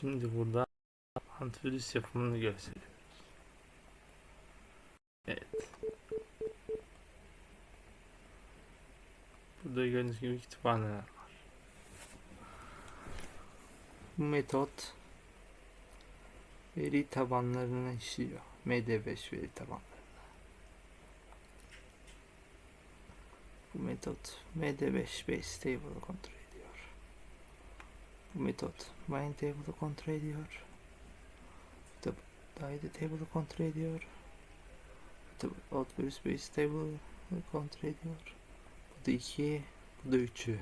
Şimdi burada antivirüs yapımını gösteriyoruz. Evet. Burada gördüğünüz gibi kütüphaneler var. Bu metot veri tabanlarını işliyor. MD5 veri tabanlarını. Bu metot MD5 base table'ı kontrol. Bu metot main table'ı kontrol ediyor. Bu da dahili table'ı kontrol ediyor. Outverse base table'ı kontrol ediyor. Bu da 2, bu da 3'ü.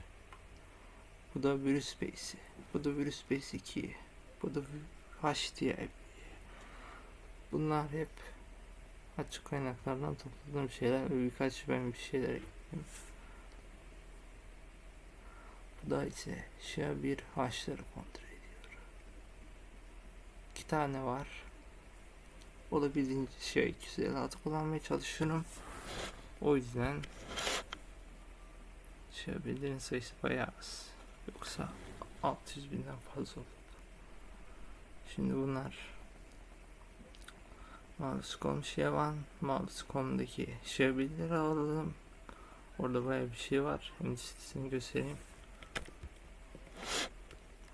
Bu da virüs base'i. Bu da virüs base 2. Bu da HDI. Bunlar hep açık kaynaklardan topladığım şeyler ve birkaç ben bir şeyler ekledim. Da ise şia bir haşları kontrol ediyor. İki tane var. Olabildiğince şey 256 kullanmaya çalışıyorum. O yüzden şabillerin sayısı bayağı az. Yoksa 600 binden fazla olur. Şimdi bunlar Mouse.com Şevan Mouse.com'daki şabilleri alalım. Orada bayağı bir şey var. Hem listesini göstereyim.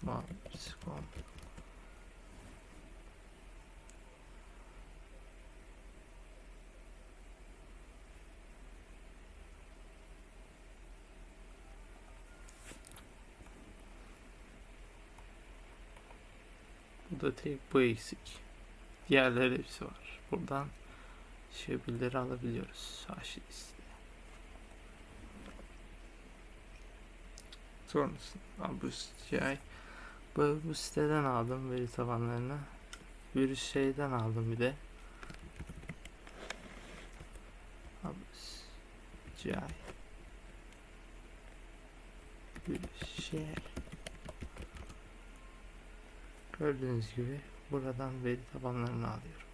Mouse.com Bu da tek bu eksik. Diğerleri hepsi var. Buradan şabilleri alabiliyoruz. Aşağı listede. Sonrasında bu CI bu, bu siteden aldım veri tabanlarını. Virüs şeyden aldım bir de. CI Virüs şey Gördüğünüz gibi buradan veri tabanlarını alıyorum.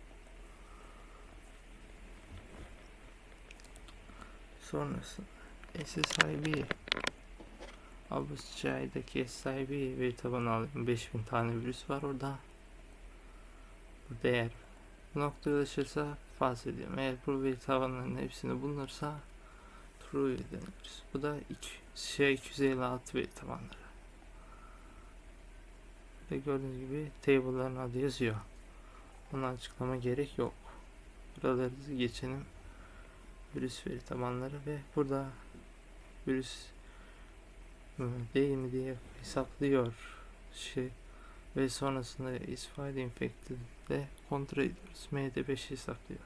Sonrasında SSIB CI'deki SSIB veri tabanı alıyorum. 5000 tane virüs var orada. Bu değer bu noktaya ulaşırsa fazla ediyorum. Eğer bu veri tabanlarının hepsini bulunursa true deniyoruz. Bu da 2, şey 256 veri tabanları. Ve gördüğünüz gibi table'ların adı yazıyor. Onu açıklama gerek yok. Buraları geçelim. Virüs veri tabanları ve burada virüs değil mi diye hesaplıyor şey ve sonrasında is file infected de kontrol ediyoruz. MD5 hesaplıyor.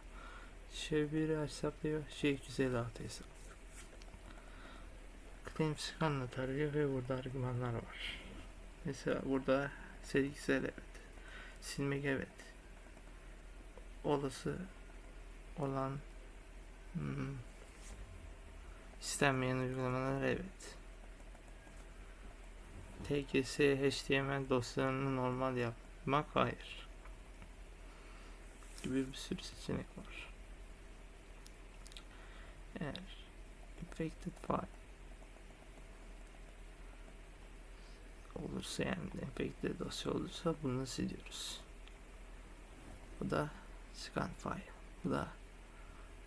Şey 1 hesaplıyor. Şey 256 hesaplıyor. Claim scan'la tarıyor ve burada argümanlar var. Mesela burada Seliksel evet. Silmek evet. Olası olan hmm, istenmeyen uygulamalar evet. TKS HTML dosyalarını normal yapmak hayır. Gibi bir sürü seçenek var. Eğer infected file olursa yani enfekte dosya olursa bunu siliyoruz. Bu da scan file. Bu da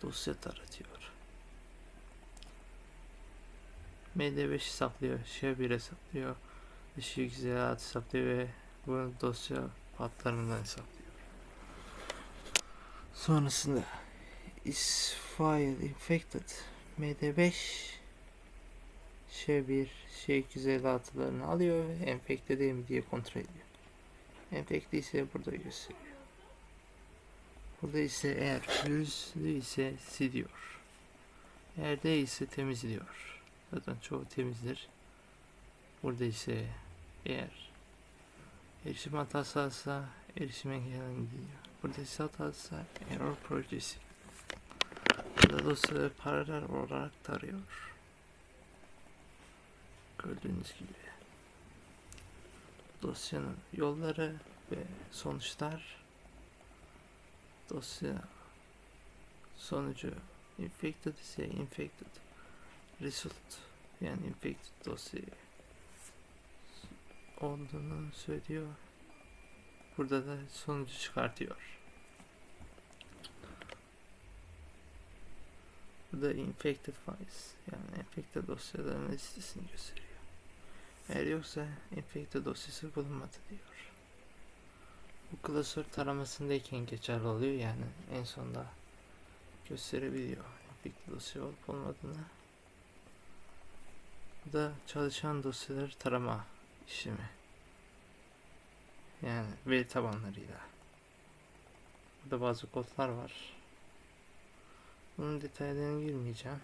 dosya taratıyor. MD5 hesaplıyor, SHA1 hesaplıyor, SHA2 hesaplıyor ve bunu dosya patlarından hesaplıyor. Sonrasında is file infected MD5 şey1, şey 256'larını alıyor ve enfekte değil mi diye kontrol ediyor. Enfekte ise burada gösteriyor. Burada ise eğer virüslü ise siliyor. Eğer değilse temizliyor. Zaten çoğu temizdir. Burada ise eğer erişim hatası varsa erişim engellendi diyor. İse hatası error projesi. Burada dosyaları paralel olarak tarıyor. Gördüğünüz gibi dosyanın yolları ve sonuçlar dosya sonucu infected ise infected result yani infected dosya olduğunu söylüyor Burada da sonucu çıkartıyor. Burada infected files yani enfekte dosyaların listesini gösteriyor. Eğer yoksa enfekte dosyası bulunmadı diyor. Bu klasör taramasındayken geçerli oluyor yani en sonda gösterebiliyor enfekte dosya olup olmadığını. Bu da çalışan dosyaları tarama işlemi. Yani veri tabanlarıyla. Burada bazı kodlar var. Bunun detaylarına girmeyeceğim.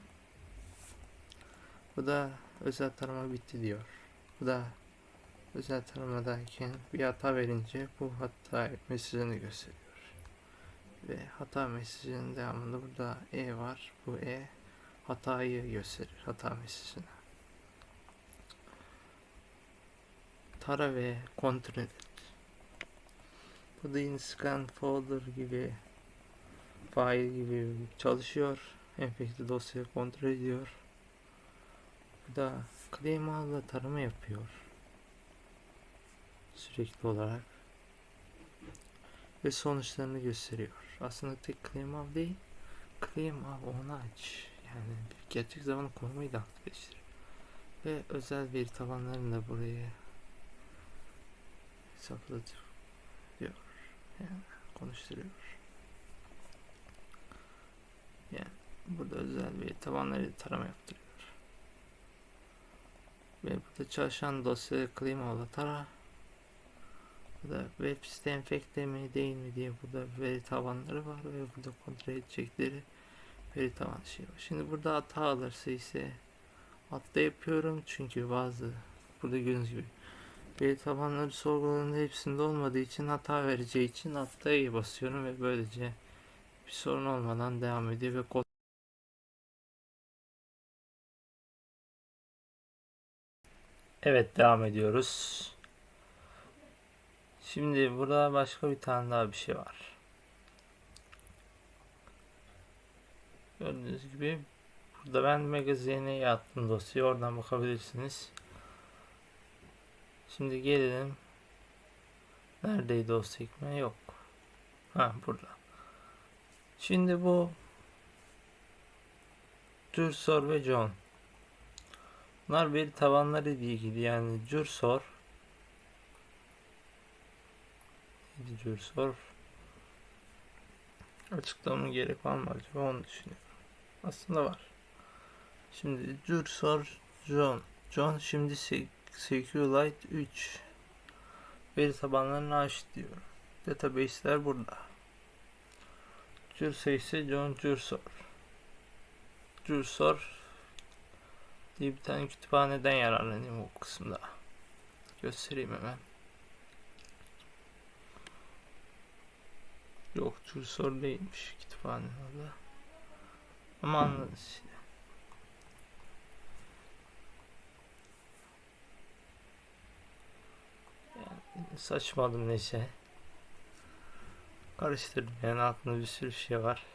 Bu da özel tarama bitti diyor. Bu da özel taramadayken bir hata verince bu hata mesajını gösteriyor. Ve hata mesajının devamında burada E var. Bu E hatayı gösterir. Hata mesajını. Tara ve kontrol et. Bu da yine scan folder gibi file gibi çalışıyor. Enfekte dosyayı kontrol ediyor. Bu da claim al'la tarama yapıyor. Sürekli olarak. Ve sonuçlarını gösteriyor. Aslında tek claim al değil. Claim al onu aç. Yani gerçek zaman korumayı da aktifleştirir. Ve özel veri tabanlarını da buraya hesaplatıyor. Yani konuşturuyor. Yani burada özel veri tabanları tarama yaptırıyor. Ve burada çalışan dosya Climao'da tara. Burada web site enfekte mi değil mi diye burada veri tabanları var ve burada kontrol edecekleri veri taban şey var. Şimdi burada hata alırsa ise hatta yapıyorum çünkü bazı burada gördüğünüz gibi veri tabanları sorgularında hepsinde olmadığı için hata vereceği için hatta'ya basıyorum ve böylece bir sorun olmadan devam ediyor ve kod Evet devam ediyoruz. Şimdi burada başka bir tane daha bir şey var. Gördüğünüz gibi burada ben magazine yattım dosyayı oradan bakabilirsiniz. Şimdi gelelim. Neredeydi o sekme? Yok. Ha burada. Şimdi bu Cursor ve John. Bunlar veri tabanları ile ilgili yani Cursor Cursor Açıklama gerek var mı acaba onu düşünüyorum. Aslında var. Şimdi Cursor John John şimdi SQLite 3 veri tabanlarını aç diyor. Database'ler burada. Cursor ise John Cursor. Cursor diye bir tane kütüphaneden yararlanayım o kısımda. Göstereyim hemen. Yok Cursor değilmiş kütüphane orada. Ama anladınız. Saçmadım neyse. Karıştırdım yani aklımda bir sürü şey var.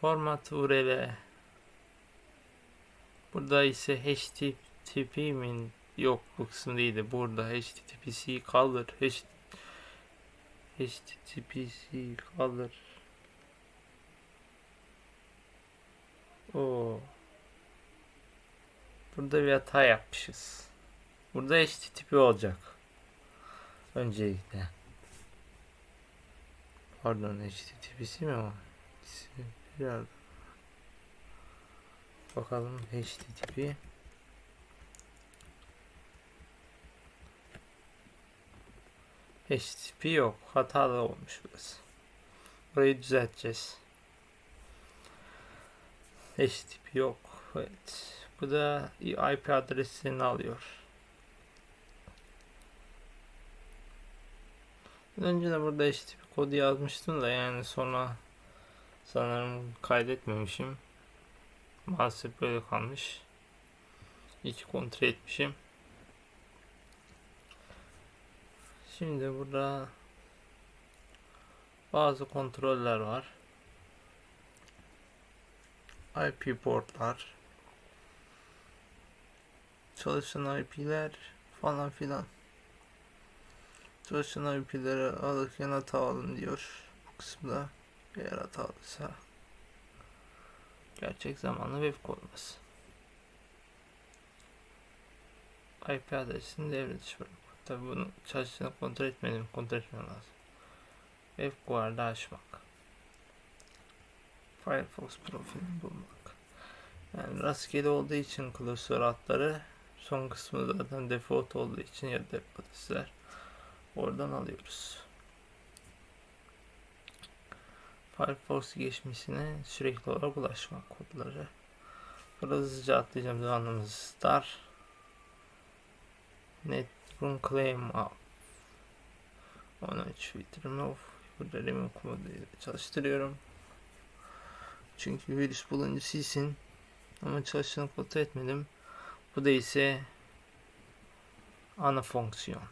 Format URL Burada ise HTTP'min yok bu kısım değildi. Burada HTTPC kaldır. HTTPC kaldır. O Burada bir hata yapmışız. Burada HTTP olacak. Öncelikle. Pardon HTTP'si mi o? Biraz bakalım HTTP. HTTP yok. Hatalı olmuş burası. Burayı düzelteceğiz. HTTP yok. Evet. Bu da IP adresini alıyor. Önce de burada HTTP kodu yazmıştım da yani sonra sanırım kaydetmemişim. Maalesef böyle kalmış. İyi kontrol etmişim. Şimdi burada bazı kontroller var. IP portlar çalışan IP'ler falan filan. Çalışan IP'leri alırken hata alın diyor bu kısımda. Eğer hatalıysa gerçek zamanlı web koruması. IP adresini devre dışı bırak. Tabi bunu çalıştığını kontrol etmedim. Kontrol etmem lazım. Web guard'ı açmak. Firefox profilini bulmak. Yani rastgele olduğu için klasör adları son kısmı zaten default olduğu için ya da adresler oradan alıyoruz. Firefox geçmişine sürekli olarak ulaşmak kodları. Burada hızlıca atlayacağım zamanımız star. Netrun claim up. 13 with remove. Burada remove komutuyla çalıştırıyorum. Çünkü virüs bulunca silsin. Ama çalıştığını kontrol etmedim. Bu da ise ana fonksiyon.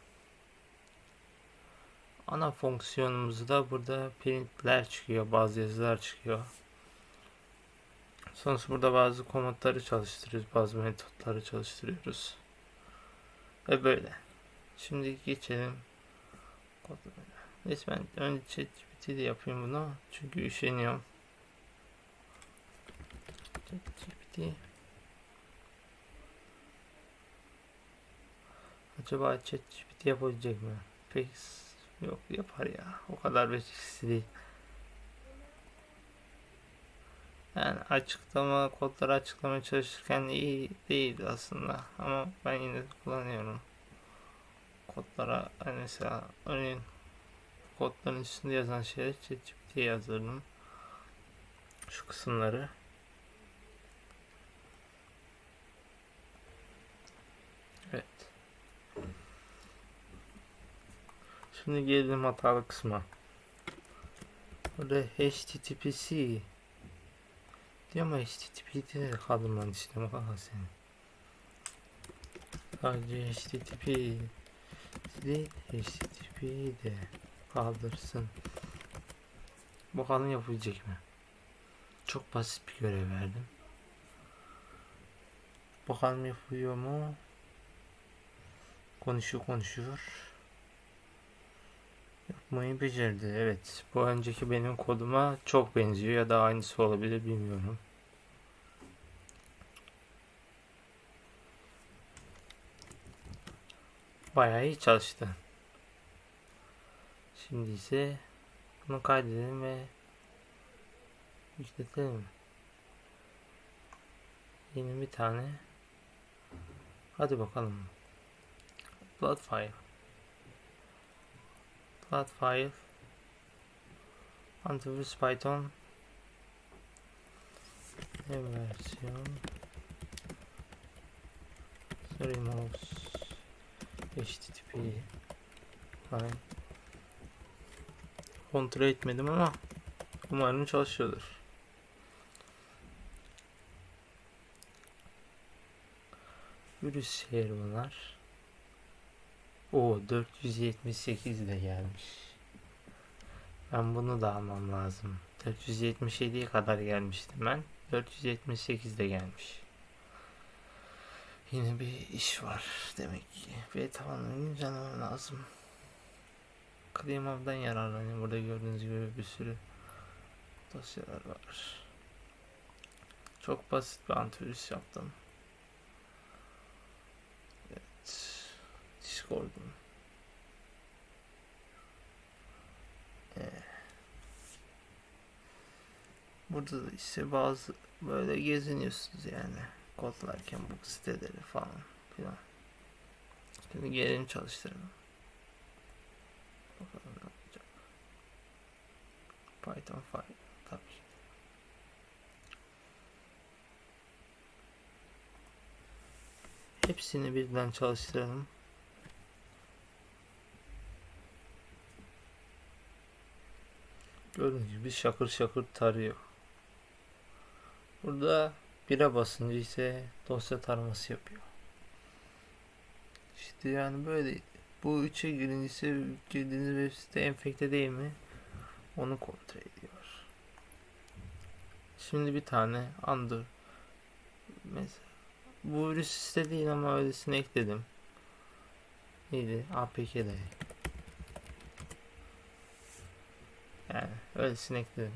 Ana fonksiyonumuzda burada printler çıkıyor, bazı yazılar çıkıyor. Sonrasında burada bazı komutları çalıştırıyoruz, bazı metotları çalıştırıyoruz. Ve böyle. Şimdi geçelim. Neyse ben önce ChatGPT ile yapayım bunu. Çünkü üşeniyorum. ChatGPT Acaba ChatGPT yapabilecek mi? Pek yok yapar ya. O kadar becerisi değil. Yani açıklama kodları açıklamaya çalışırken iyi değil aslında ama ben yine de kullanıyorum. Kodlara hani mesela örneğin kodların üstünde yazan şeyleri ChatGPT'ye yazdırdım. Şu kısımları. Evet. Şimdi gelelim hatalı kısma. Burada HTTPC diyor ama HTTP'de kaldım ben işte bak seni. Sadece HTTP değil HTTP'yi de kaldırsın. Bakalım yapabilecek mi? Çok basit bir görev verdim. Bakalım yapıyor mu? Konuşuyor konuşuyor. Yapmayı becerdi. Evet. Bu önceki benim koduma çok benziyor ya da aynısı olabilir bilmiyorum. Bayağı iyi çalıştı. Şimdi ise bunu kaydedelim ve. Yeni bir tane. Hadi bakalım. Blood file. Blood file. Antivirus Python. Ne versiyon? Remote HTTP line. Kontrol etmedim ama umarım çalışıyordur. Virüs serverlar. O 478 de gelmiş. Ben bunu da almam lazım. 477'ye kadar gelmiştim ben. 478 de gelmiş. Yine bir iş var demek ki. Ve tamamen canım lazım. Klimamdan yararlanıyorum. Burada gördüğünüz gibi bir sürü dosyalar var. Çok basit bir antivirüs yaptım. Evet. Discord'um. Ee, burada da işte bazı böyle geziniyorsunuz yani kodlarken bu siteleri falan filan. Şimdi gelin çalıştıralım. Bakalım ne yapacak. Python file tabii. Hepsini birden çalıştıralım. Gördüğünüz gibi şakır şakır tarıyor. Burada bire basınca ise dosya taraması yapıyor. İşte yani böyle bu üçe birincisi girdiğiniz web site enfekte değil mi? Onu kontrol ediyor. Şimdi bir tane under mesela bu virüs site değil ama öylesine ekledim. neydi? APK'de. Yani öylesine ekledim.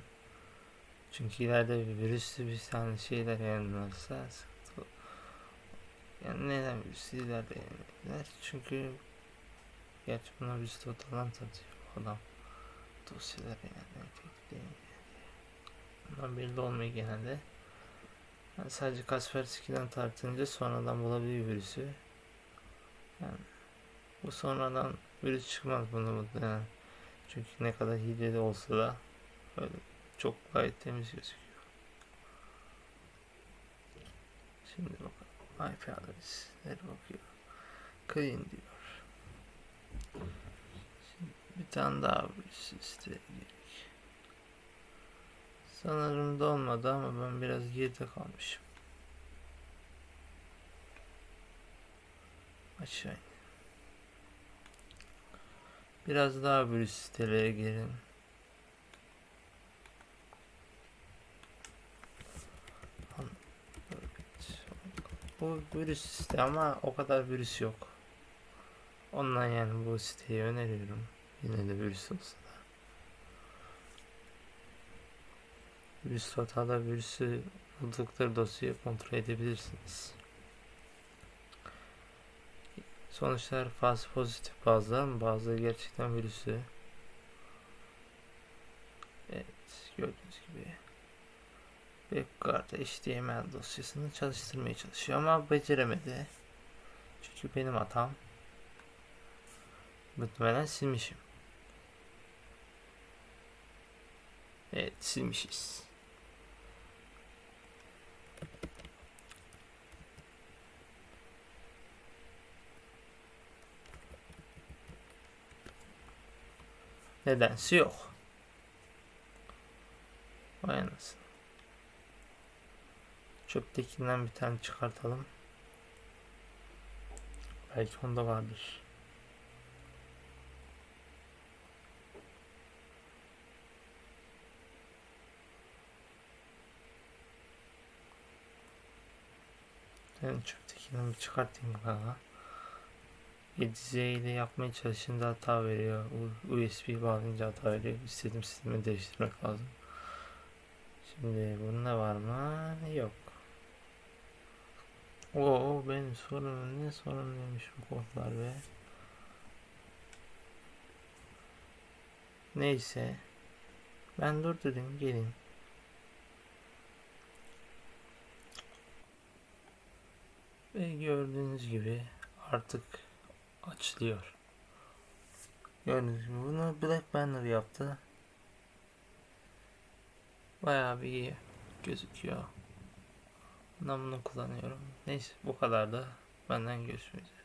Çünkü ileride bir virüslü bir tane şeyler yayınlanırsa sıkıntı. Yani neden virüslü ileride yayınlanır? Çünkü gerçi buna virüslü odadan tanıtıyor adam. Dosyaları yani efekti. Bundan belli olmuyor genelde. Yani sadece Kaspersky'den tartınca sonradan bulabiliyor virüsü. Yani bu sonradan virüs çıkmaz bunu muhtemelen. Çünkü ne kadar hileli olsa da böyle çok gayet temiz gözüküyor. Şimdi bakalım IP adresleri bakıyor. Clean diyor. Şimdi bir tane daha virüs isteği gerek. Sanırım dolmadı ama ben biraz geride kalmışım. Aşağı. Biraz daha virüs sitelere girin. Bu virüs site ama o kadar virüs yok. Ondan yani bu siteyi öneriyorum. Yine de virüs olsa da. Virüs hatada virüsü buldukları dosyayı kontrol edebilirsiniz. Sonuçlar faz pozitif bazıları bazıları gerçekten virüsü. Evet gördüğünüz gibi Backguard HTML dosyasını çalıştırmaya çalışıyor ama beceremedi. Çünkü benim hatam. Muhtemelen silmişim. Evet silmişiz. Nedense yok. Vay anasını. Çöptekinden bir tane çıkartalım. Belki onda vardır. Ben çöptekinden bir çıkartayım galiba. 7Z ile yapmaya çalışınca hata veriyor. USB bağlayınca hata veriyor. İstediğim sistemi değiştirmek lazım. Şimdi bunda var mı? Yok. Oo benim sorunum ne sorunluymuş bu kodlar be. Neyse. Ben durdurayım gelin. Ve gördüğünüz gibi artık açılıyor. Gördüğünüz gibi bunu Black Banner yaptı. Bayağı bir iyi gözüküyor. Ben bunu kullanıyorum. Neyse bu kadar da benden görüşmek üzere.